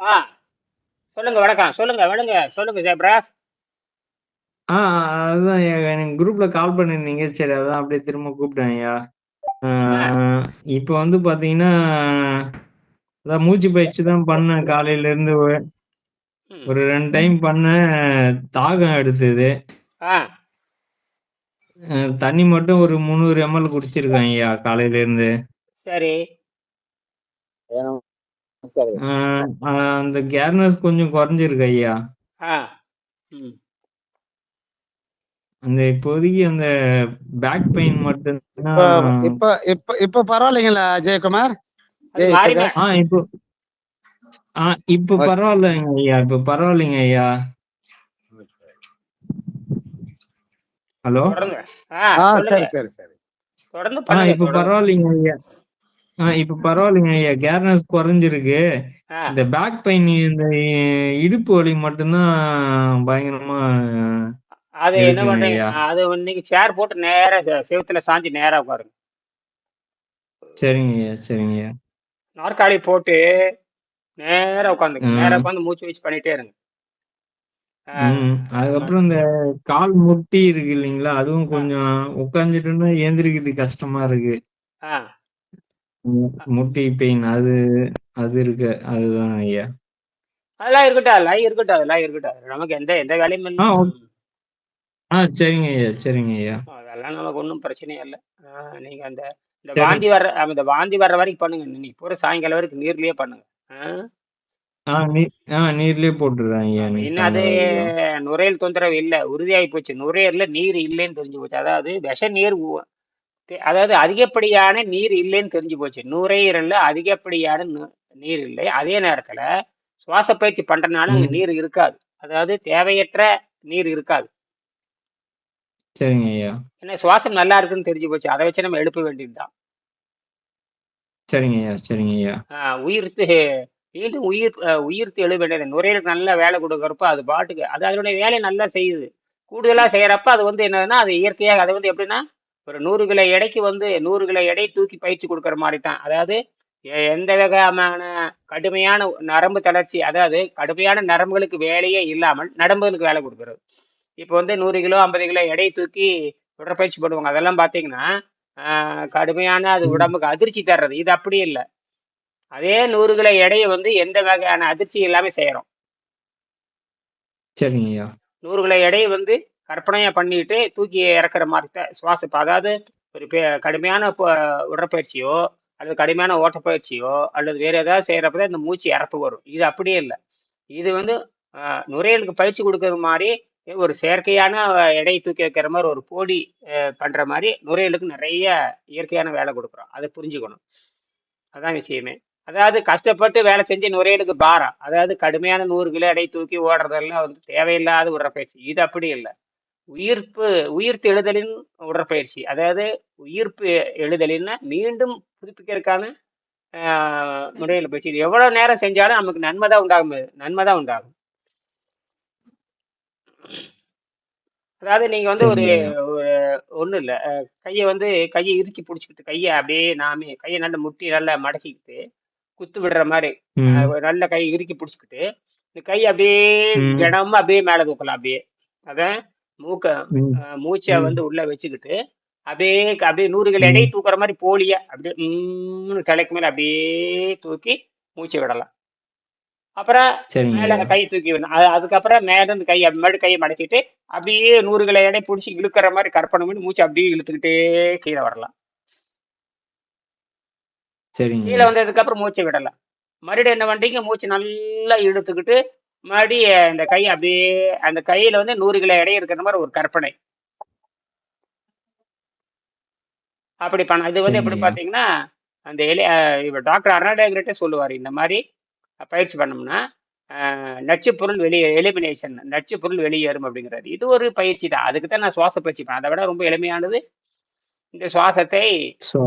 ஆ சொல்லுங்க வணக்கம். சொல்லுங்க வணங்க. சொல்லுங்க ஜெயபிராஸ் ஆ அதுதான் எனக்கு குரூப்ல கால் பண்ணியிருந்தீங்க சரி அதான் அப்படியே திரும்ப கூப்பிட்டேன் ஐயா. ஆ, இப்போ வந்து பாத்தீங்கன்னா அதான் மூச்சு பயிற்சி தான் பண்ணேன். காலையில இருந்து ஒரு ரெண்டு டைம் பண்ணேன். தாகம் எடுத்தது. தண்ணி மட்டும் ஒரு முந்நூறு எம்எல் குடிச்சிருக்கேன் ஐயா காலையில இருந்து. சரி. அந்த கேர்னஸ் கொஞ்சம் குறைஞ்சிருக்கு ஐயா. அந்த இப்போதைக்கு அந்த பேக் பெயின் மட்டும் இப்ப இப்ப இப்ப பரவாயில்லைங்களா ஜெயக்குமார் இப்போ. பரவாயில்லைங்க ஐயா இப்போ பரவாயில்லைங்க ஐயா. ஹலோ? சரி சரி சரி. தொடர்ந்து இப்போ பரவாயில்லைங்க ஐயா. இப்போ பரவாயில்லைங்க ஐயா. கேர்னஸ் குறைஞ்சிருக்கு. இந்த பேக் பெயின் இந்த இடுப்பு வலி மட்டும்தான் பயங்கரமா அது என்ன பண்றீங்க? அது இன்னைக்கு சேர் போட்டு நேரா செவுத்துல சாஞ்சு நேரா உட்காருங்க. சரிங்க ஐயா சரிங்க ஐயா. நாற்காலி போட்டு நேரா உட்காந்துங்க. நேரா உட்காந்து மூச்சு வச்சு பண்ணிட்டே இருங்க. ம். அதுக்கப்புறம் இந்த கால் முட்டி இருக்கு இல்லைங்களா? அதுவும் கொஞ்சம் உட்காந்துட்டோம்னா எந்திரிக்கிறது கஷ்டமா இருக்கு. முட்டி பெயின் அது அது இருக்கு. அதுதான் ஐயா. அதெல்லாம் இருக்கட்டும் அதெல்லாம் இருக்கட்டும் அதெல்லாம் இருக்கட்டும். நமக்கு எந்த எந்த வேலையும் இல்லை. ஆ சரிங்க ஐயா சரிங்க ஐயா. அதெல்லாம் நமக்கு ஒன்றும் பிரச்சனையே இல்லை. நீங்க அந்த இந்த வாந்தி வர்ற இந்த வாந்தி வர்ற வரைக்கும் பண்ணுங்க. இன்னைக்கு பூரா சாயங்காலம் வரைக்கும் நீர்லயே பண்ணுங்க. ஆ? நீ ஆ நீர்லயே நீ இன்னும் அது நுரையீரல் தொந்தரவு இல்லை உறுதியாகி போச்சு. நுரையீரல்ல நீர் இல்லைன்னு தெரிஞ்சு போச்சு. அதாவது விஷ நீர் அதாவது அதிகப்படியான நீர் இல்லைன்னு தெரிஞ்சு போச்சு. நுரையீரல்ல அதிகப்படியான நீர் இல்லை. அதே நேரத்துல சுவாச பயிற்சி பண்றதுனால அங்க நீர் இருக்காது. அதாவது தேவையற்ற நீர் இருக்காது. சரிங்க ஐயா. ஏன்னா சுவாசம் நல்லா இருக்குன்னு தெரிஞ்சு போச்சு. அதை வச்சு நம்ம எழுப்ப வேண்டியதுதான். சரிங்க ஐயா சரிங்க ஐயா. ஆஹ் இது உயிர் உயிர்த்து எழுத வேண்டியது நுரையீரலுக்கு நல்ல வேலை கொடுக்குறப்ப அது பாட்டுக்கு அது அதனுடைய வேலையை நல்லா செய்யுது. கூடுதலாக செய்கிறப்ப அது வந்து என்னதுன்னா அது இயற்கையாக அது வந்து எப்படின்னா ஒரு நூறு கிலோ எடைக்கு வந்து நூறு கிலோ எடை தூக்கி பயிற்சி கொடுக்குற மாதிரி தான் அதாவது எ- எந்த விதமான கடுமையான நரம்பு தளர்ச்சி அதாவது கடுமையான நரம்புகளுக்கு வேலையே இல்லாமல் நரம்புகளுக்கு வேலை கொடுக்குறது. இப்போ வந்து நூறு கிலோ ஐம்பது கிலோ எடையை தூக்கி உடற்பயிற்சி பண்ணுவாங்க அதெல்லாம் பார்த்தீங்கன்னா கடுமையான அது உடம்புக்கு அதிர்ச்சி தர்றது. இது அப்படி இல்லை. அதே நூறு கிலோ எடையை வந்து எந்த வகையான அதிர்ச்சி இல்லாம செய்யறோம். சரிங்க ஐயா. நூறு கிலோ எடையை வந்து கற்பனையா பண்ணிட்டு தூக்கி இறக்குற மாதிரி தான் சுவாச இப்ப அதாவது ஒரு கடுமையான உடற்பயிற்சியோ அல்லது கடுமையான ஓட்டப்பயிற்சியோ அல்லது வேற ஏதாவது செய்யறப்ப தான் இந்த மூச்சு இறப்பு வரும். இது அப்படியே இல்லை. இது வந்து ஆஹ், நுரையீரலுக்கு பயிற்சி கொடுக்கறது மாதிரி ஒரு செயற்கையான எடையை தூக்கி வைக்கிற மாதிரி ஒரு போடி பண்ற மாதிரி நுரையீரலுக்கு நிறைய இயற்கையான வேலை கொடுக்குறோம். அதை புரிஞ்சுக்கணும். அதான் விஷயமே. அதாவது கஷ்டப்பட்டு வேலை செஞ்சு நுரையீரலுக்கு பாரம் அதாவது கடுமையான நூறு கிலோ எடை தூக்கி ஓடுறதெல்லாம் வந்து தேவையில்லாத உடற்பயிற்சி. இது அப்படி இல்லை. உயிர்ப்பு உயிர்த்து எழுதலின் உடற்பயிற்சி. அதாவது உயிர்ப்பு எழுதலின்னா மீண்டும் புதுப்பிக்கிறதுக்கான முறையில் பயிற்சி இது எவ்வளவு நேரம் செஞ்சாலும் நமக்கு நன்மை தான் உண்டாகும். நன்மை தான் உண்டாகும். அதாவது நீங்க வந்து ஒரு ஒரு ஒன்றும் இல்லை. கையை வந்து கையை இறுக்கி பிடிச்சிக்கிட்டு கையை அப்படியே நாமே கையை நல்லா முட்டி நல்லா மடக்கிக்கிட்டு குத்து விடுற மாதிரி நல்ல கையை இறுக்கி பிடிச்சிக்கிட்டு இந்த கையை அப்படியே தினமும் அப்படியே மேலே தூக்கலாம் அப்படியே. அதான் மூக்க மூச்சை வந்து உள்ள வச்சுக்கிட்டு அப்படியே க- அப்படியே நூறு கிலோ எடை தூக்குற மாதிரி போலியா அப்படியே தலைக்கு மேல அப்படியே தூக்கி மூச்சு விடலாம். அப்புறம் மேல கை தூக்கி விடணும். அது அதுக்கப்புறம் மேல இருந்து கை மறு கையை மடக்கிட்டு அப்படியே நூறு கிலோ எடை பிடிச்சி இழுக்கிற மாதிரி கற்பனை பண்ணி மூச்சு அப்படியே இழுத்துக்கிட்டே கீழே வரலாம். சரிங்க. கீழே வந்ததுக்கு அப்புறம் மூச்சை விடலாம் மறுபடியும் என்ன பண்றீங்க? மூச்சு நல்லா இழுத்துக்கிட்டு மறுபடி இந்த கையை அப்படியே அந்த கையில வந்து நூறு கிலோ எடை இருக்கிற மாதிரி ஒரு கற்பனை. அப்படி பண்ண இது வந்து எப்படி ஐயா பார்த்தீங்கன்னா அந்த எலி இவர் டாக்டர் அருணாடேகர்கிட்ட சொல்லுவார் இந்த மாதிரி பயிற்சி பண்ணோம்னா அஹ், நச்சுப் பொருள் வெளியே எலிமினேஷன் நச்சுப் பொருள் வெளியேறும் அப்படிங்கிறாரு. இது ஒரு பயிற்சி தான். அதுக்கு தான் நான் சுவாச பயிற்சி பண்ணேன். அதை விட ரொம்ப எளிமையானது இந்த சுவாசத்தை ஸோ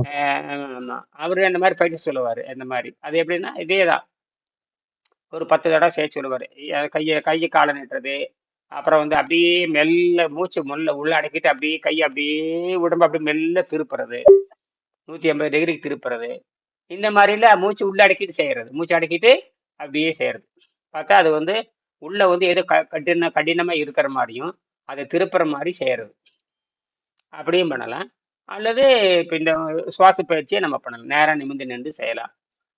அவர் அந்த மாதிரி பயிற்சி சொல்லுவார் அந்த மாதிரி. அது எப்படின்னா இதே தான் ஒரு பத்து தடவை செய்ய சொல்லுவார். கையை கையை காலை நீட்டுறது அப்புறம் வந்து அப்படியே மெல்ல மூச்சு முல்ல உள்ள அடக்கிட்டு அப்படியே கையை அப்படியே உடம்பு அப்படியே மெல்ல திருப்புறது. நூற்றி ஐம்பது டிகிரிக்கு திருப்புறது. இந்த மாதிரில மூச்சு உள்ள அடக்கிட்டு செய்யறது. மூச்சு அடக்கிட்டு அப்படியே செய்யறது. பார்த்தா அது வந்து உள்ள வந்து ஏதோ க கடின கடினமாக இருக்கிற மாதிரியும் அதை திருப்புற மாதிரி செய்யறது. அப்படியும் பண்ணலாம். அல்லது இப்போ இந்த சுவாச பயிற்சியை நம்ம பண்ணலாம். நேராக நிமிர்ந்து நின்று செய்யலாம்.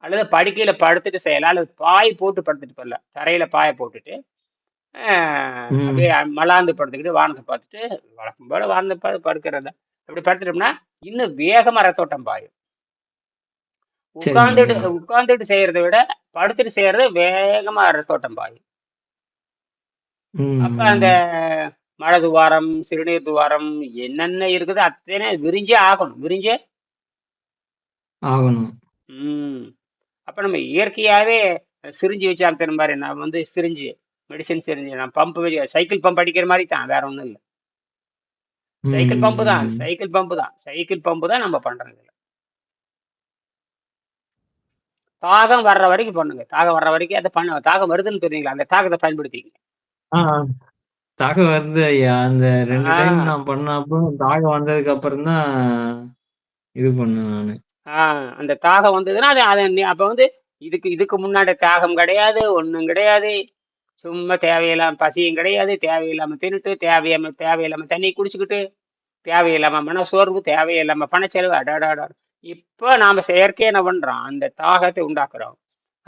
அல்லது படுக்கையில் படுத்துட்டு செய்யலாம். அல்லது பாய் போட்டு படுத்துட்டு போடலாம் தரையில் பாயை போட்டுட்டு. அப்படியே மலாந்து படுத்துக்கிட்டு வானத்தை பார்த்துட்டு வழக்கம் போல வானத்தை பார்த்து படுக்கிறது அப்படி படுத்துட்டோம்னா இன்னும் வேகமாக ரத்தோட்டம் பாயும். சரிங்க. உட்கார்ந்துட்டு செய்யறதை விட படுத்துட்டு செய்யறது வேகமா ரத்தோட்டம் பாயும். அப்ப அந்த. மழை துவாரம் சிறுநீர் துவாரம் என்னென்ன இருக்குது அத்தனை விரிஞ்சே ஆகணும். விரிஞ்சே? ஆகணும். ம். அப்ப நம்ம இயற்கையாவே சிரிஞ்சு வச்சு அமுத்துற மாதிரி நான் வந்து சிரிஞ்சு மெடிசன் சிரிஞ்சு நான் பம்ப் வச்சு சைக்கிள் பம்ப் அடிக்கிற மாதிரி தான் வேற ஒன்றும் இல்லை. சைக்கிள் பம்பு தான். சைக்கிள் பம்பு தான். சைக்கிள் பம்பு தான் நம்ம பண்றது. தாகம் வர்ற வரைக்கும் பண்ணுங்க. தாகம் வர்ற வரைக்கும் அதை பண்ண தாகம் வருதுன்னு தெரியுங்களா? அந்த தாகத்தை பயன்படுத்திங்க தாகம் வருது ஐயா. அந்த ரெண்டு டைம் நான் பண்ண அப்புறம் தாகம் வந்ததுக்கு அப்புறம் தான் இது பண்ணேன் நானு. ஆ அந்த தாகம் வந்ததுன்னா அது அதை அப்ப வந்து இதுக்கு இதுக்கு முன்னாடி தாகம் கிடையாது ஒண்ணும் கிடையாது. சும்மா தேவையில்லாம பசியும் கிடையாது தேவையில்லாம தின்னுட்டு தேவையில்லாம தேவையில்லாம தண்ணி குடிச்சுக்கிட்டு தேவையில்லாம மனசோர்வு தேவையில்லாம பணச்செலவு அடாடாடா. இப்போ நாம செயற்கையா என்ன பண்றோம்? அந்த தாகத்தை உண்டாக்குறோம்.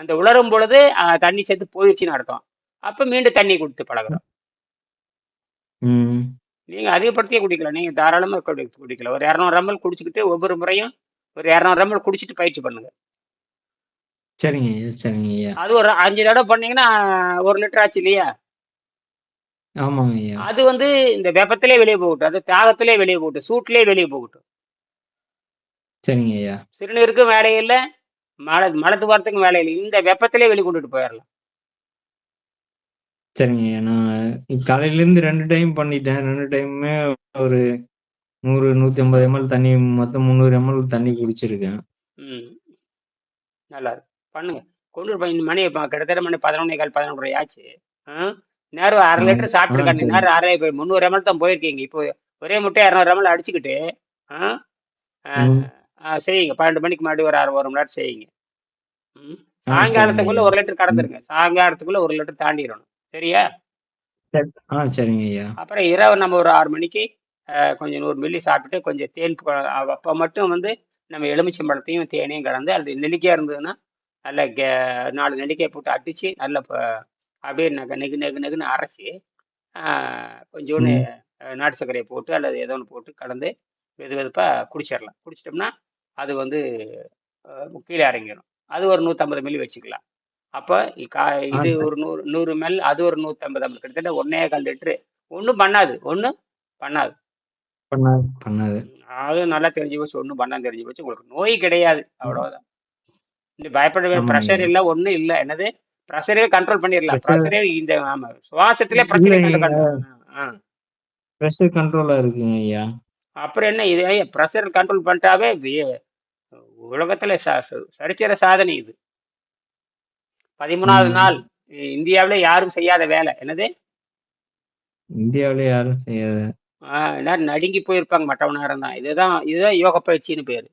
அந்த உலரும் பொழுது தண்ணி சேர்த்து போயிடுச்சுன்னு அர்த்தம். அப்ப மீண்டும் தண்ணி கொடுத்து பழகுறோம். ம். நீங்க அதிகப்படுத்தியே குடிக்கலாம் நீங்க தாராளமா குடி குடிக்கலாம் ஒரு இரநூறு எம்எல் குடிச்சுக்கிட்டு ஒவ்வொரு முறையும் ஒரு இரநூறு எம்எல் குடிச்சிட்டு பயிற்சி பண்ணுங்க. சரிங்க ஐயா சரிங்க ஐயா. அது ஒரு அஞ்சு தடவை பண்ணீங்கன்னா ஒரு லிட்டர் ஆச்சு இல்லையா? ஆமாங்க ஐயா. அது வந்து இந்த வெப்பத்திலே வெளியே போகட்டும். அது தாகத்திலே வெளியே போகட்டும். சூட்லயே வெளியே போகட்டும். சரிங்க ஐயா. சிறுநீருக்கும் வேலை இல்லை மழை மழை துவாரத்துக்கும் வேலை இல்லை. இந்த வெப்பத்திலே வெளியே கொண்டுட்டு போயிடலாம் சரிங்க. நான் காலையில இருந்து ரெண்டு டைம் பண்ணிட்டேன். ரெண்டு டைமுமே ஒரு நூறு நூத்தி ஐம்பது எம்எல் தண்ணி மொத்தம் முந்நூறு எம்எல் தண்ணி குடிச்சிருக்கேன். ம். நல்லா இருக்கு. பண்ணுங்க. கொண்டு போய் இந்த மணி இப்போ கிட்டத்தட்ட மணி பதினொன்னே கால் பதினொன்றரை ஆச்சு. ஆ? நேரம் அரை ஆ லிட்டர் ஆ சரி. நேரம் அரை இப்போ முந்நூறு எம்எல் தான் போயிருக்கீங்க. இப்போ ஒரே முட்டை இரநூறு எம்எல் அடிச்சுக்கிட்டு ஆ? ஆ, ம். ஆ, செய்யுங்க. பன்னெண்டு மணிக்கு முன்னாடி ஒரு அரை ஒரு மணி நேரம் செய்யுங்க. ம்? ஆ சரிங்க. சாயங்காலத்துக்குள்ள ஐயா ஒரு லிட்டர் ம் கடந்துருங்க சாயங்காலத்துக்குள்ள ஒரு லிட்டர் தாண்டிடணும். சரியா? சரி. ஆ சரிங்க ஐயா. அப்புறம் இரவு நம்ம ஒரு ஆறு மணிக்கு அஹ், கொஞ்சம் நூறு மில்லி சாப்பிட்டுட்டு கொஞ்சம் தேன் அப்போ மட்டும் வந்து நம்ம எலுமிச்சம்பழத்தையும் தேனையும் கலந்து அது நெல்லிக்காய் இருந்ததுன்னா நல்ல கே நாலு நெல்லிக்காய் போட்டு அடித்து நல்ல ப- அப்படியே நெகு நெகு நெகு நெகுன்னு அரைச்சி கொஞ்சோண்டு ம். அஹ், நாட்டு சர்க்கரையை போட்டு அல்லது ஏதோ ஒன்று போட்டு கலந்து வெது வெதுப்பாக குடிச்சிடலாம். குடிச்சிட்டோம்னா அது வந்து அஹ், கீழே இறங்கிடும் அது ஒரு நூற்றம்பது மில்லி வச்சுக்கலாம். அப்போ கா இது ஒரு நூறு நூறு மெல் அது ஒரு நூற்றம்பது எம்எல் கிட்டத்தட்ட ஒன்னே கால் லிட்டரு. ஒன்றும் பண்ணாது. ஒன்றும் பண்ணாது. பண்ணாது பண்ணாது. அது நல்லா தெரிஞ்சு போச்சு. ஒன்றும் பண்ணாது தெரிஞ்சு போச்சு. உங்களுக்கு நோய் கிடையாது. அவ்வளோதான் இந்த பயப்படவே ஆமாங்க. ப்ரெஷர் இல்லை ஒன்றும் இல்லை. என்னது? ப்ரெஷரே கண்ட்ரோல் பண்ணிடலாம். ப்ரெஷர் இந்த ஆமாம் சுவாசத்திலே பிரச்சனை இல்லைங்க கண்டு ஆ ப்ரெஷர் கண்ட்ரோலா இருக்குங்க ஐயா. அப்புறம் என்ன இது? ப்ரெஷர் கண்ட்ரோல் பண்ணிட்டாவே உலகத்துல சரித்திர சாதனை இது. பதிமூணாவது நாள் இந்தியாவில யாரும் செய்யாத வேலை. என்னது? இந்தியாவில யாரும் செய்யாத எல்லாரும் நடுங்கி போயிருப்பாங்க மற்றவ நேரம் தான் இதுதான் இதுதான் யோக பயிற்சின்னு பேரு.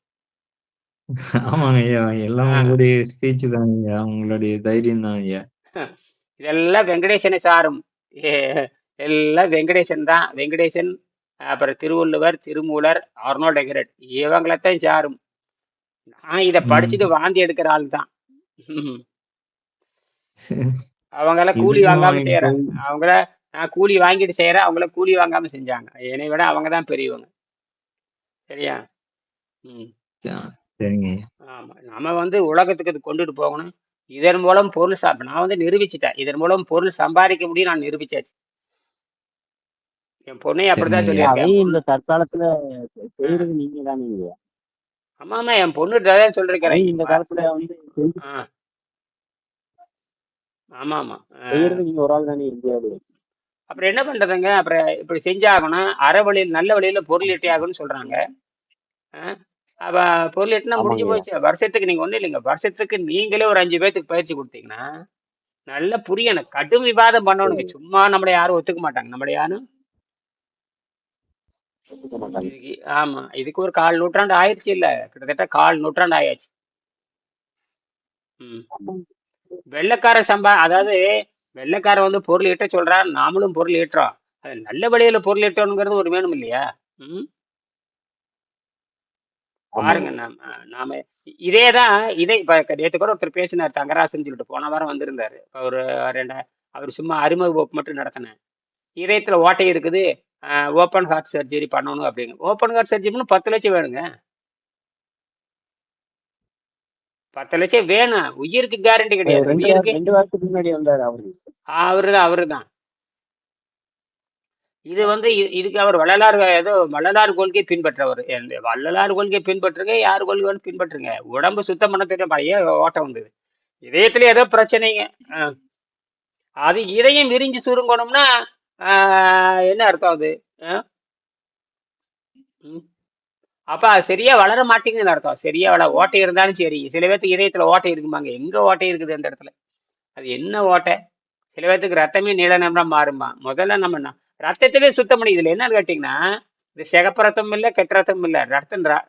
ஆமாங்க ஐயா எல்லாம் உங்களுடைய ஸ்பீச் தான் ஐயா உங்களுடைய தைரியம் தான் ஐயா. இதெல்லாம் வெங்கடேசனை சாரும். எல்லாம் வெங்கடேசன் தான். வெங்கடேசன் அப்புறம் திருவள்ளுவர் திருமூலர் அர்னால்ட் எகரட் இவங்களைத்தான் சாரும். நான் இதை படிச்சுட்டு வாந்தி எடுக்கிற ஆள் தான் அவங்களாம் கூலி வாங்காம செய்யறாங்க அவங்கள நான் கூலி வாங்கிட்டு செய்யறேன். அவங்கள கூலி வாங்காம செஞ்சாங்க. என்னை விட அவங்க தான் பெரியவங்க. சரியா? ம். சரிங்க. ஆமா. நம்ம வந்து உலகத்துக்கு இது கொண்டுட்டு போகணும். இதன் மூலம் பொருள் சா நான் வந்து நிரூபிச்சிட்டேன். இதன் மூலம் பொருள் சம்பாதிக்க முடியும் நான் நிரூபிச்சாச்சு. என் பொண்ணையும் அப்படிதான் சொல்லியிருக்கேன் அதையும் பொண்ணு இந்த தற்காலத்துல செய்யறது நீங்க தானே ஆமா ஆமா என் பொண்ணு தான் சொல்லிருக்கிறேன். இந்த காலத்துல வந்து ஆமா ஆமா நீங்க ஒரு ஆள் தானே இந்தியாவில. அப்புறம் என்ன பண்றதுங்க? அப்புறம் இப்படி செஞ்சாகணும். அற வழியில் நல்ல வழியில பொருள் ஈட்டி ஆகணும்னு சொல்றாங்க? அப்ப பொருள் ஈட்டினா முடிஞ்சு போச்சு. வருஷத்துக்கு நீங்க ஒண்ணும் இல்லைங்க. வருஷத்துக்கு நீங்களே ஒரு அஞ்சு பேர்த்துக்கு பயிற்சி கொடுத்தீங்கன்னா நல்ல புரியணும். கடும் விவாதம் பண்ணணுங்க. சும்மா நம்மளை யாரும் ஒத்துக்க மாட்டாங்க. நம்மளை யாரும்? ஆமா. இதுக்கு ஒரு கால் நூற்றாண்டு ஆயிடுச்சு இல்ல. கிட்டத்தட்ட கால் நூற்றாண்டு ஆயாச்சு. ம். வெள்ளைக்கார சம்பா அதாவது வெள்ளைக்காரன் வந்து பொருள் ஈட்ட சொல்றான் நாமளும் பொருள் ஈட்டுறோம். அது நல்ல வழியில பொருள் ஈட்டணுங்கிறது ஒரு வேணும் இல்லையா? ம்? பாருங்க நாம நாம இதே தான் இதே இப்ப நேற்று கூட ஒருத்தர் பேசினார் தங்கராசன் சொல்லிட்டு போன வாரம் வந்திருந்தாரு. ஒரு ரெண்டா அவர் சும்மா அறிமுக வகுப்பு மட்டும் நடத்தினேன். இதயத்துல ஓட்டை இருக்குது ஓப்பன் ஹார்ட் சர்ஜரி பண்ணணும் அப்படிங்க ஓப்பன் ஹார்ட் சர்ஜரி பத்து லட்சம் வேணுங்க. பத்து லட்சம் வேணும். உயிருக்கு கேரண்டி கிடையாது. ரெண்டு வாரத்துக்கு முன்னாடி வந்தாரு அவரு. அவரு அவரு தான் இது வந்து இதுக்கு அவர் வள்ளலார் ஏதோ வள்ளலார் கொள்கை பின்பற்றவர். வள்ளலார் கொள்கை பின்பற்றுங்க யார் கொள்கை பின்பற்றுங்க. உடம்பு சுத்தம் பண்ண தெரியும் பையன் ஓட்டம் வந்தது. இதயத்துல ஏதோ பிரச்சனைங்க. அது இதயம் விரிஞ்சு சுருங்கணும்னா என்ன அர்த்தம் அது. அப்ப அது சரியா வளர மாட்டேங்குதுன்னு அர்த்தம். சரியா வள ஓட்டை இருந்தாலும் சரி. சில பேர்த்துக்கு இதயத்துல ஓட்டை இருக்குமாங்க எங்க ஓட்டை இருக்குது அந்த இடத்துல? அது என்ன ஓட்டை? சில பேர்த்துக்கு ரத்தமே நீள நிறமா மாறுமா? முதல்ல நம்ம ரத்தத்திலே சுத்தம் பண்ணி இதுல என்னன்னு கேட்டீங்கன்னா இது சிகப்பு ரத்தம் இல்லை கெட்ட ரத்தம் இல்லை. ரத்தம் ர-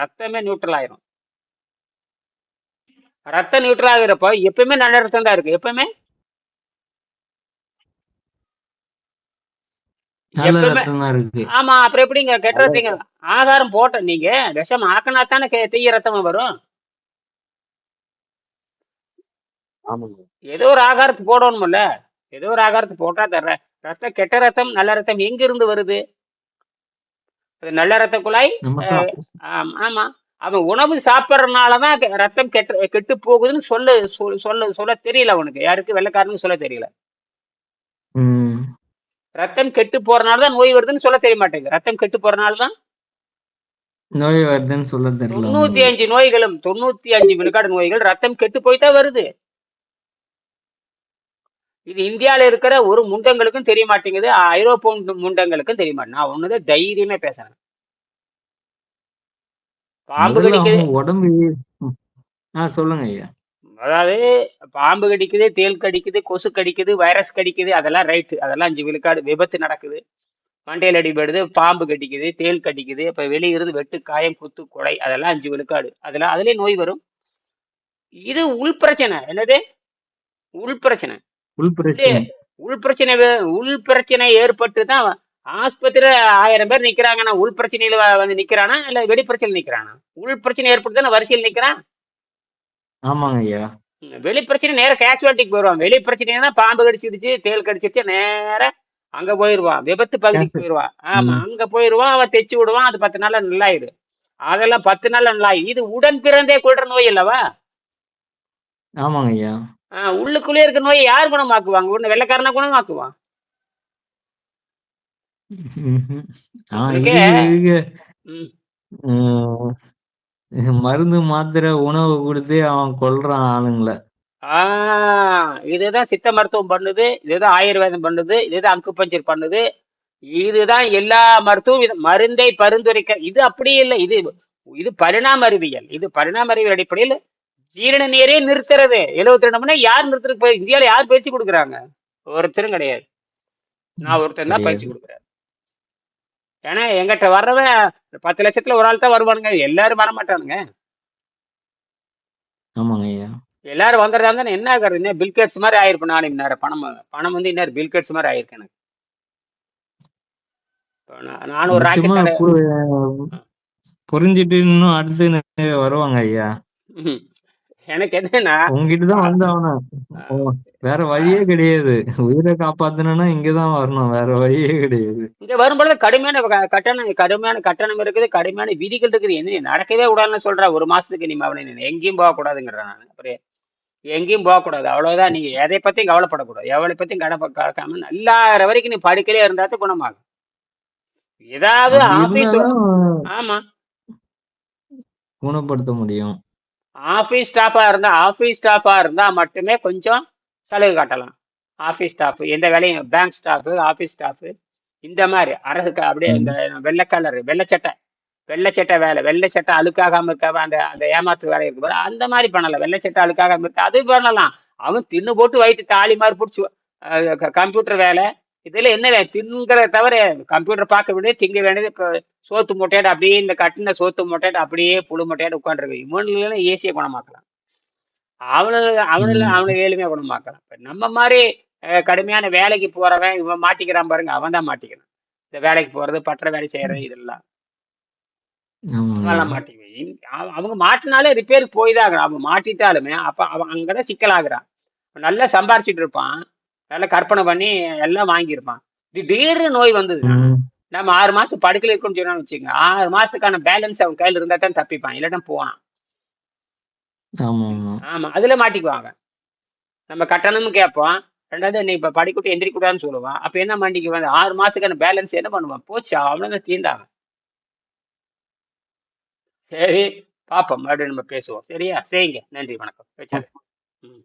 ரத்தமே நியூட்ரல் ஆயிரும். ரத்தம் நியூட்ரல் ஆகுறப்போ எப்பவுமே நல்ல ரத்தம் தான் இருக்கு எப்பவுமே நல்ல எப்பவுமே ரத்தம் தான் இருக்கு ஆமா அப்புறம் எப்படிங்க? கெட்ட ரத்தங்க ஆகாரம் போட்ட நீங்க விஷம் ஆக்கினா தானே தீய ரத்தம் வரும்? ஏதோ ஒரு ஆகாரத்து போடணும்ல. ஏதோ ஒரு ஆகாரத்து போட்டா தர்ற ரத்தம் கெட்ட ரத்தம் நல்ல ரத்தம் எங்க இருந்து வருது? அது நல்ல ரத்த குழாய் ஆம், ஆமா. அவன் உணவு சாப்பிட்றதுனாலதான் ரத்தம் கெட்டு கெட்டு போகுதுன்னு சொல்ல சொல்- சொல்ல சொல்ல தெரியல அவனுக்கு யாருக்கு? வெள்ளைக்காரனுக்கு சொல்ல தெரியல. ரத்தம் கெட்டு போறனாலதான் நோய் வருதுன்னு சொல்ல தெரிய மாட்டேங்குது ரத்தம் கெட்டு போறனாலதான்? நோய் வருதுன்னு சொல்ல தெரியல தொண்ணூத்தி அஞ்சு நோய்களும் தொண்ணூத்தி அஞ்சு விழுக்காடு நோய்கள் ரத்தம் கெட்டு போய் தான் வருது. இது இந்தியால இருக்கிற ஒரு முண்டங்களுக்கும் தெரிய மாட்டேங்குது ஐரோப்பிய முண்ட- முண்டங்களுக்கும் தெரிய மாட்டேங்குது நான் ஒண்ணுதான் தைரியமே பேசுறேன். பாம்பு கடிக்குது உடம்பு சொல்லுங்க ஐயா. அதாவது பாம்பு கடிக்குது தேள் கடிக்குது கொசு கடிக்குது வைரஸ் கடிக்குது அதெல்லாம் ரைட்டு அதெல்லாம் அஞ்சு விழுக்காடு விபத்து நடக்குது. மண்டையில் அடிபடுது பாம்பு கடிக்குது தேள் கடிக்குது இப்ப வெளிய இருந்து வெட்டு காயம் குத்து கொலை அதெல்லாம் அஞ்சு விழுக்காடு. அதெல்லாம் அதுலயே நோய் வரும். இது உள் பிரச்சனை. என்னது? உள் பிரச்சனை. உள் பிரச்சனை. உள் பிரச்சனை வே- உள் பிரச்சனை ஏற்பட்டு தான் ஆஸ்பத்திரியில ஆயிரம் பேர் நிக்கிறாங்கன்னா உள் பிரச்சனையில வந்து நிக்கிறானா? இல்ல வெளி பிரச்சனை நிக்கிறானா? உள் பிரச்சனை ஏற்பட்டு தானே வரிசையில் நிக்கிறான்? ஆமாங்க ஐயா. ம், வெளி பிரச்சனை நேர கேஷுவாலிட்டிக்கு போயிடுவான் வெளி பிரச்சனைனா பாம்பு கடிச்சிருச்சு தேள் கடிச்சிருச்சு நேர அங்க போயிடுவான் விபத்து பகுதிக்கு கேன்சர் போயிடுவான் ஆமா ம். அங்க போயிடுவான் அவன் தைச்சு விடுவான் அது பத்து நாள்ல நல்லாயிரு. அதெல்லாம் பத்து நாள்ல நல்லாயிரு. இது உடன் பிறந்தே கொள்ற நோய் அல்லவா? ஆமாங்க ஐயா. ஆஹ் உள்ளுக்குள்ளே இருக்க நோயை யார் குணமாக்குவாங்க? உடனே வெள்ளைக்காரனா குணமாக்குவான். ஆ உங்களுக்கே ம், ம், மருந்து மாத்திரை உணவு கொடுத்து அவன் கொல்றான் ஆளுங்களை. ஆஹ் இதுதான் சித்த மருத்துவம் பண்ணுது இதுதான் ஆயுர்வேதம் பண்ணுது இதுதான் அக்குப்பஞ்சர் பண்ணுது. இதுதான் எல்லா மருத்துவம் இது மருந்தை பரிந்துரைக்க இது அப்படி இல்லை இது இது பரிணாம அறிவியல். இது பரிணாம அறிவியல் அடிப்படையில் ஜீரண நீரே நிறுத்துறது. எழுபத்தி ரெண்டு மணி யார் நிறுத்துறதுக்கு போய் இந்தியாவில் யார் பயிற்சி கொடுக்குறாங்க? ஒருத்தரும் கிடையாது. நான் ஒருத்தன் தான் பயிற்சி கொடுக்குறேன். ஏன்னா எங்கிட்ட வர்றவன் பத்து லட்சத்துல ஒரு ஆள் தான் வருவானுங்க. எல்லாரும் வர மாட்டானுங்க ஆமாங்க ஐயா. எல்லாரும் வந்துடுறதா இருந்தா என்ன ஆகுறது? இன்னும் பில்கேட்ஸ் மாதிரி ஆயிருப்பேன் நான் இந்நேரம் பணம் பணம் வந்து இன்னும் பில்கேட்ஸ் மாதிரி ஆயிருக்கு எனக்கு. நானும் ஒரு ராக்கெட் புரிஞ்சிட்டு இன்னும் அடுத்து வருவாங்க ஐயா. எனக்கு என்னன்னா உங்ககிட்ட தான் வந்து அவன ஓ, வேற வழியே கிடையாது. உயிரை காப்பாத்தணும்னா இங்கதான் வரணும். வேற வழியே கிடையாது. இங்க வரும்பொழுது கடுமையான கட்டணம் கடுமையான கட்டணம் இருக்குது கடுமையான விதிகள் இருக்குது. என்ன நீ நடக்கவே கூடாதுன்னு சொல்ற. ஒரு மாசத்துக்கு நீ அவனை எங்கேயும் போகக்கூடாதுங்கிறேன் நான். அப்புறம் எங்கேயும் போகக்கூடாது. அவ்வளவுதான். நீ எதை பத்தியும் கவலைப்படக்கூடாது. எவளை பத்தியும் கடை கலக்காம நல்லாயிரம் வரைக்கும் நீ படுக்கலே இருந்தா தான் குணமாகும். ஏதாவது ஆபீஸ் ஆமா. குணப்படுத்த முடியும். ஆஃபீஸ் ஸ்டாஃபா இருந்தா ஆஃபீஸ் ஸ்டாஃபா இருந்தா மட்டுமே கொஞ்சம் சலுகை காட்டலாம். ஆஃபீஸ் ஸ்டாஃப் எந்த வேலையும் பேங்க் ஸ்டாஃப் ஆஃபீஸ் ஸ்டாஃப் இந்த மாதிரி. அரசுக்கு அப்படியே. இந்த வெள்ளை கலர் வெள்ளைச்சட்டை வெள்ளைச்சட்டை வேலை வெள்ளைச்சட்டை அழுக்காகாம இருக்க அந்த அந்த ஏமாற்று வேலை இருக்கு பாரு அந்த மாதிரி பண்ணலாம். வெள்ளைச்சட்டை அழுக்காகாம இருக்க அது பண்ணலாம். அவன் தின்னு போட்டு வயிற்று தாலி மாதிரி பிடிச்சி கம்ப்யூட்டர் வேலை இதுல என்ன தின்னுங்கிறத தவிர கம்ப்யூட்டர் பார்க்க வேண்டியது திங்க வேண்டியது சோத்து மூட்டையாடு அப்படியே இந்த கட்டின சோத்து மூட்டையாடு அப்படியே புழு மூட்டையாடு உட்காந்துருக்கு இவனுல ஈஸியாக குணமாக்கலாம். அவனுக்கு அவனுல. அவனுக்கு எளிமையா குணமாக்கலாம். இப்ப நம்ம மாதிரி கடுமையான வேலைக்கு போறவன் இவன் மாட்டிக்கிறான் பாருங்க அவன் தான் மாட்டிக்கிறான். இந்த வேலைக்கு போறது பற்ற வேலை செய்யறது இதெல்லாம். ஆமா. அவன்லாம் மாட்டிக்குவேன் அவ- அவங்க மாட்டினாலே ரிப்பேருக்கு போய் தான் ஆகுறான். அவன் மாட்டிட்டாலுமே அப்ப அவன் அங்கதான் சிக்கலாகிறான். நல்லா சம்பாரிச்சிட்டு இருப்பான். நல்லா கற்பனை பண்ணி எல்லாம் வாங்கியிருப்பான். திடீர்னு நோய் வந்ததுன்னா ம். நம்ம ஆறு மாசம் படுக்கல இருக்கணும்னு சொன்னான்னு வச்சுக்கோங்க. ஆறு மாசத்துக்கான பேலன்ஸ் அவன் கையில இருந்தா தான் தப்பிப்பான். இல்லாட்டா போவான். ஆமா அதுல மாட்டிக்குவாங்க நம்ம கட்டணமும் கேட்போம் ரெண்டாவது நீ இப்ப படிக்கூட்டு எந்திரிக்கூடாதுன்னு சொல்லுவான் அப்ப என்ன மாட்டிக்குவான் அந்த ஆறு மாசத்துக்கான பேலன்ஸ் என்ன பண்ணுவான்? போச்சு அவ்வளவுதான் தீர்ந்தாங்க சரி பாப்போம். மறுபடியும் நம்ம பேசுவோம். சரியா? சரிங்க. நன்றி வணக்கம். வச்சாரு ம்.